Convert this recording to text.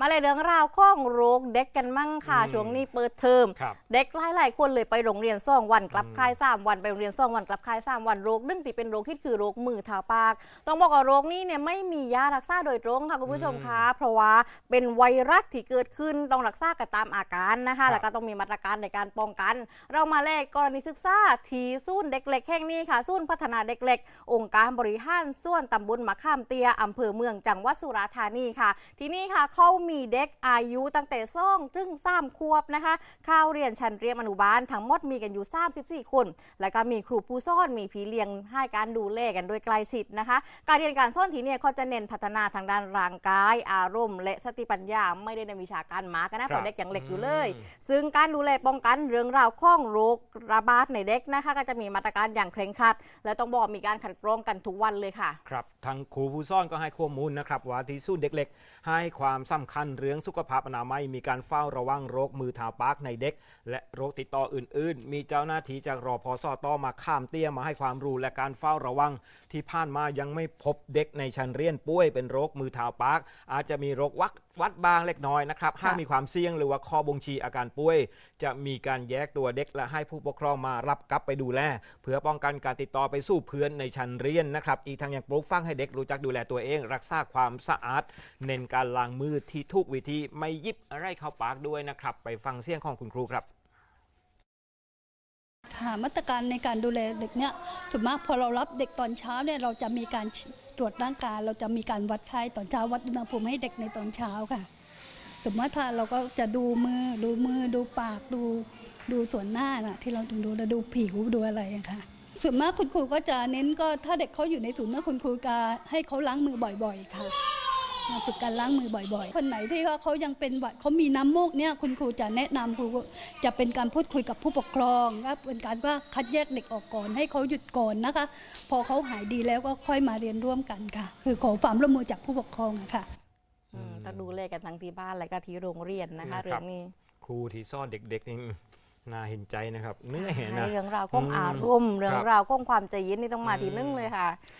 มาเลยเรื่องราวของโรคเด็กกันมั่งค่ะอืมช่วงนี้เปิดเทอมครับเด็กหลายๆคนเลยไปโรงเรียนสองวันกลับอืมค่ายสามวันไปโรงเรียนสองวันกลับค่ายสามวันโรคนึ่งที่เป็นโรคที่คือโรคมือเท้าปาก ต้องบอกว่าโรคนี้เนี่ยไม่มียารักษาโดยตรงค่ะคุณผู้ชมคะเพราะว่าเป็นไวรัสที่เกิดขึ้นต้องรักษากันตามอาการนะครัคะบแล้วก็ต้องมีมาตรการในการป้องกัน เรามาแลกกรณีศึกษาทีศูนย์เด็กเล็กแห่งนี้ค่ะศูนย์พัฒนาเด็กเล็ก องค์การบริหารส่วนตำบลมะขามเตียอำเภอเมืองจังหวัดสุราษฎร์ธานีค่ะ ที่นี่ค่ะเขามีเด็กอายุตั้งแต่ซ่องถึงสามขวบนะคะ เข้าเรียนชั้นเตรียมอนุบาลทั้งหมดมีกันอยู่ 34 คน แล้วก็มีครูผู้สอนมีพี่เลี้ยงให้การดูแลกันโดยใกล้ชิดนะคะ การเรียนการสอนที่เนี่ยเขาจะเน้นพัฒนาทางด้านร่างกาย อารมณ์ และสติปัญญาไม่ได้ในวิชาการมากันนะเพราะเด็กยังเล็กอยู่เลยอืมซึ่งการดูแลป้องกันเรื่องราวของโรคระบาดในเด็กนะคะ ก็จะมีมาตรการอย่างเคร่งครัด และต้องบอกมีการขัดกรองกันทุกวันเลยค่ะ ครับทางครูผู้ซ่อนก็ให้ข้อมูลนะครับว่าที่ศูนย์เด็กเล็กให้ความสำคัญเรื่องสุขภาพอนามัยมีการเฝ้าระวังโรคมือเท้าปากในเด็ก และโรคติดต่ออื่น ๆ มีเจ้าหน้าที่จากรอพอสอต้อมาข้ามเตี้ยมาให้ความรู้และการเฝ้าระวัง ที่ผ่านมายังไม่พบเด็กในชั้นเรียนป่วยเป็นโรคมือเท้าปาก อาจจะมีโรควัดวัดบางเล็กน้อยนะครับหากมีความเสี่ยงหรือว่าข้อบ่งชี้อาการป่วย จะมีการแยกตัวเด็กและให้ผู้ปกครองมารับกลับไปดูแล เพื่อป้องกันการติดต่อไปสู่เพื่อนในชั้นเรียนนะครับ อีกทั้งยังปลูกฝังให้เด็กรู้จักดูแลตัวเอง รักษาความสะอาด เน้นการล้างมือที่ถูกวิธีไม่ยิบอะไรเข้าปากด้วยนะครับ ไปฟังเสียงของคุณครูครับค่ะมาตรการในการดูแลเด็กเนี่ยส่วนมากพอเรารับเด็กตอนเช้าเนี่ยเราจะมีการตรวจร่างกายเราจะมีการวัดไข้ตอนเช้าวัดอุณหภูมิให้เด็กในตอนเช้าค่ะสมมติถ้าเราก็จะดูมือดูมือดูปากดูดูส่วนหน้าน่ะที่เราต้องดูแลดูผิวดูอะไรอะค่ะ ส่วนมากคุณครูก็จะเน้นก็ถ้าเด็กเขาอยู่ในศูนย์นะคุณครูจะให้เขาล้างมือบ่อย ๆ ค่ะ มาฝึกการล้างมือบ่อยๆ คนไหนที่ว่าเขายังเป็นหวัดเขามีน้ำมูกเนี่ยคุณครูจะแนะนำครูจะเป็นการพูดคุยกับผู้ปกครองและเป็นการว่าคัดแยกเด็กออกก่อนให้เขาหยุดก่อนนะคะ พอเขาหายดีแล้วก็ค่อยมาเรียนร่วมกันค่ะ คือขอความร่วมมือจากผู้ปกครองอะค่ะอืมต้องดูแลกันทั้งที่บ้านและก็ที่โรงเรียนนะคะนะครับเรื่องนี้ครูที่ซ่อนเด็กๆนี่น่าเห็นใจนะครับเหนื่อยนะเรื่องราวของอืมอารมณ์เรื่อคงรับราวของความใจเย็นนี่ต้องมาทีนึงเลยค่ะ